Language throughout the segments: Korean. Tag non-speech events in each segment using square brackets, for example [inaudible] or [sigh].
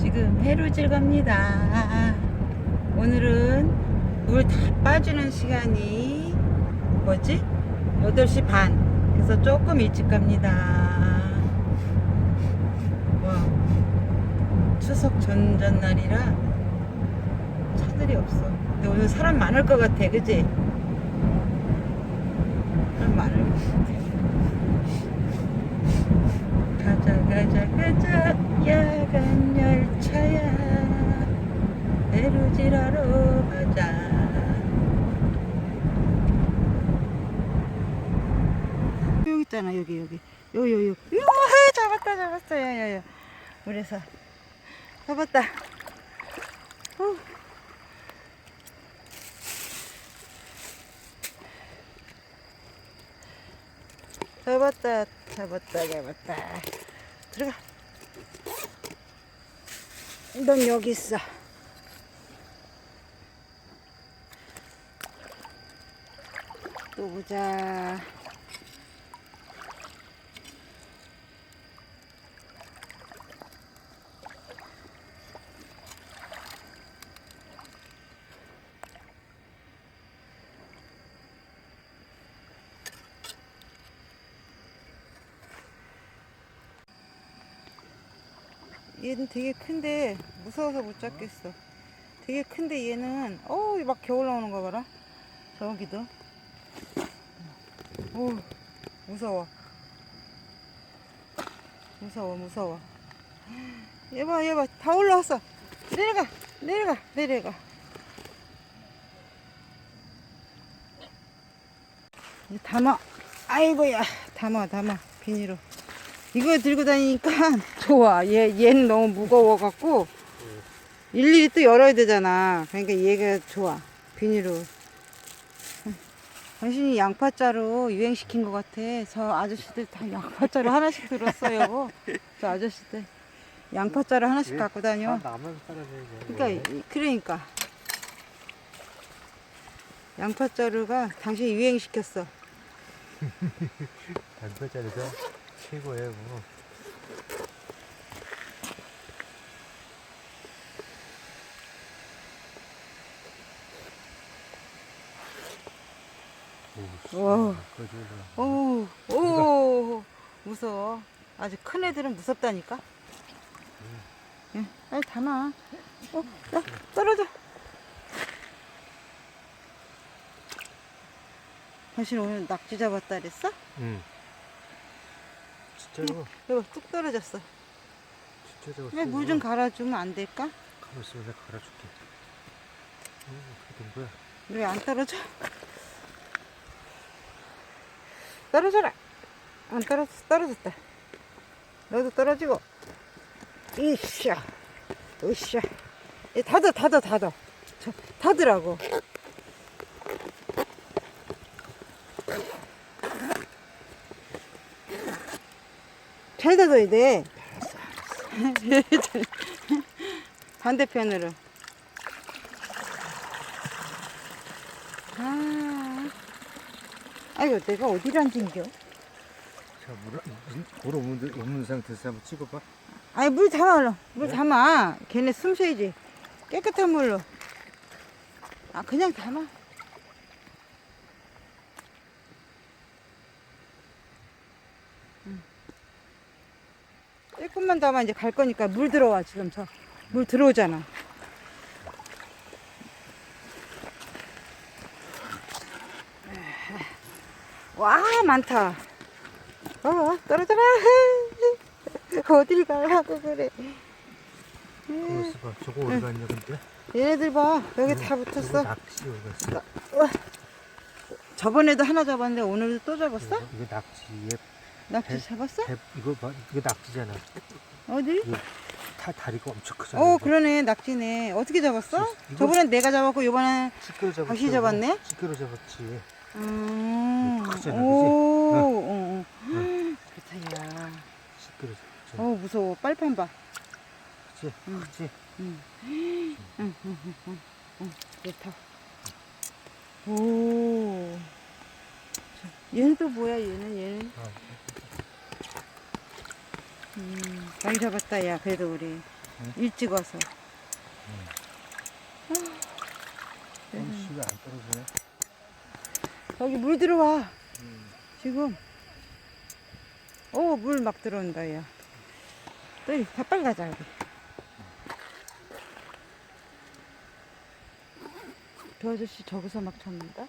지금 해루질 갑니다. 오늘은 물 다 빠지는 시간이 뭐지? 8시 반. 그래서 조금 일찍 갑니다. 와, 추석 전전날이라 차들이 없어. 근데 오늘 사람 많을 것 같아, 그지? 사람 많을 것 같아. 가자 가자 가자 야간 열차야. 에루지라로 가자. 여기 있잖아 여기 여기. 여기 여기 요 잡았다 잡았어. 야야야. 그래서. 잡았다. 후. 잡았다 잡았다 잡았다. 들어가 넌 여기 있어. 또 보자 얘는 되게 큰데 무서워서 못 잡겠어. 되게 큰데 얘는 어우 막 겨울 나오는 거 봐라. 저기도. 오 무서워. 무서워 무서워. 얘봐 얘봐 다 올라왔어. 내려가 내려가 내려가. 담아. 아이고야 담아 담아 비닐로. 이거 들고 다니니까 [laughs] 좋아. 얘, 얘는 너무 무거워갖고 일일이 또 열어야 되잖아. 그러니까 얘가 좋아. 비닐로. 당신이 양파자루 유행시킨 것 같아. 저 아저씨들 다 양파자루 하나씩 들었어요. 저 아저씨들. 양파자루 하나씩 갖고 다녀. 나만. 그러니까, 이- 그러니까. 양파자루가 당신이 유행시켰어. [laughs] 단뼈짜리가 최고예요. 뭐. 와. 거지 오, 오, 무서워. 아주 큰 애들은 무섭다니까. 예, 빨리 담아. 어, 야, 떨어져. 당신 오늘 낙지 잡았다 그랬어? 응. 진짜로, 이거 뚝 떨어졌어. 진짜로. 왜물 좀 갈아주면 안 될까? 가만 있어, 내가 갈아줄게. 응, 어떻게 된 거야? 왜 안 떨어져? 떨어져라. 안 떨어졌어. 떨어졌다. 너도 떨어지고. 이샤. 으쌰. 이 닫아, 닫아, 닫아. 저, 닫으라고. 잘 닫아야 돼. 알았어, 알았어. 반대편으로. 아, 아이고, 내가 어디를 앉은겨? 자, 물, 물, 물 없는, 없는 상태에서 한번 찍어봐. 아니, 물 담아, 얼른. 물 네? 담아. 걔네 숨 쉬어야지. 깨끗한 물로. 아, 그냥 담아. 조금만 담아 이제 갈 거니까 물 들어와, 지금 저. 물 들어오잖아. 와, 많다. 어, 떨어져라. [laughs] 어딜 가라고 그래. 있어봐. 저거 어디 갔냐, 근데? 얘네들 봐. 여기 다 저거 붙었어. 낚시 어디 갔어? 저번에도 하나 잡았는데 오늘도 또 잡았어? 이거, 낚시. 얘, 낙지 배- 잡았어? 배, 이거 봐. 이거 낚시잖아. 어디? 이거 다, 다리가 엄청 크잖아. 어, 이거. 그러네. 낙지네. 어떻게 잡았어? 이거- 저번엔 내가 잡았고, 잡았지. 다시 잡았네? 찌끄러 잡았지. 음. 크잖아, 오, 어, 어. 응. 좋다, 야. 찌끄러 잡았지. 어, 무서워. 빨판 봐. 그치? 응. 그치? 응, 응, 응, 응, 응. 응. 좋다. 오. 자, 얘는 또 뭐야, 얘는, 얘는. 어. 음, 많이 잡았다, 야. 그래도 우리. 일찍 와서. 음식이 안 떨어지네. 저기 물 들어와. 지금. 오, 물 막 들어온다, 야. 또, 다 빨리 가자, 우리. 저 아저씨 저기서 막 찾는다?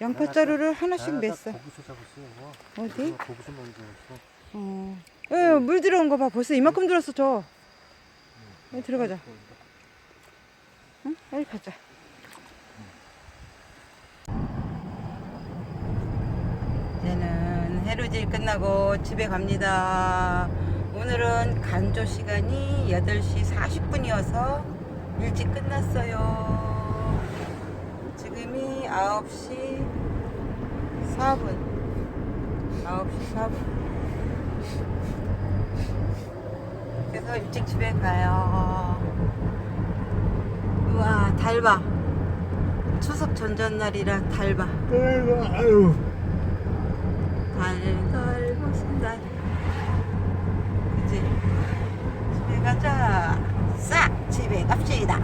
양파 자루를 하나씩 맸어. 잡았어요. 어디? 거기서 만들었어. 어. 에, 물 들어온 거 봐. 벌써 이만큼 들었어, 저. 여기 들어가자. 응? 빨리 가자. 이제는 해루질 끝나고 집에 갑니다. 오늘은 간조 시간이 8시 40분이어서 일찍 끝났어요. 지금이 9시 4분. 9시 4분. 그래서 일찍 집에 가요. 우와, 달 봐. 추석 전전날이라 달 봐. 아이고, 아유. 달달 무슨 달. 그치? 집에 가자. 싹 집에 갑시다.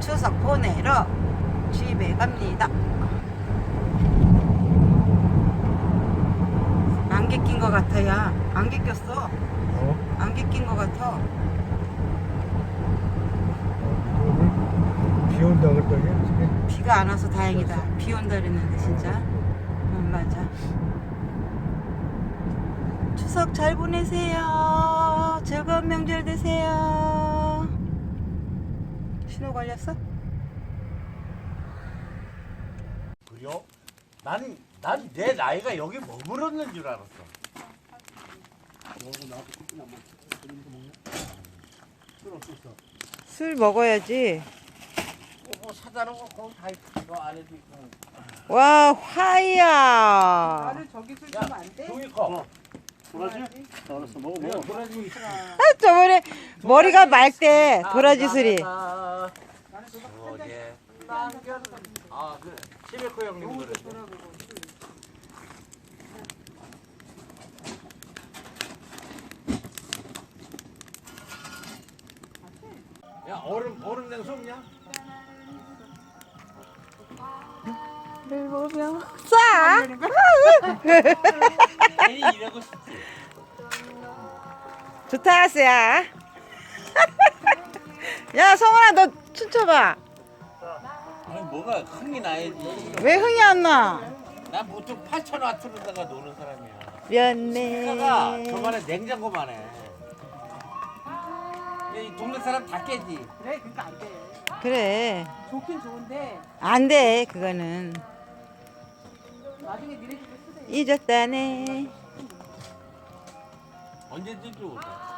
추석 보내러 집에 갑니다. 안개 낀 것 같아, 야. 안개 꼈어. 어? 안개 낀것 같아. 비 온다 그랬더니. 비가 안 와서 다행이다. 비 온다 그랬는데, 진짜. 응, 맞아. 추석 잘 보내세요. 즐거운 명절 되세요. 신호 걸렸어? 그래요? 난, 난 내 나이가 여기 머물렀는 줄 알았어. 술 먹어야지. 뭐 사다 놓은 거 거기 다 있어. 저 안에도 있고. 와, 화이야. 저기 술 야, 종이 거. 도라지? 알았어, 먹어, 내가 도라지 있어. 아, 저번에 머리가 맑대. 도라지 술이. 어제 남견. 아, 그, 시베코 형님 노래. 야, 얼음, 얼음 냉수 없냐? 를 보며 싸. 괜히 이러고 싶지. 좋다, 아스야. 야, 성훈아, 너 춤춰봐. 아니, 뭐가 흥이 나야지. 왜 흥이 안 나? 난 보통 8천 와트로다가 노는 사람이야. 미안해. 차가 저만에 냉장고만 해. 이 동네 사람 다 깨지. 그래 그러니까 안 돼. 그래. 좋긴 좋은데 안 돼, 그거는. 나중에 니네 집에 쓰세. 잊었다네. 언제든지 오자.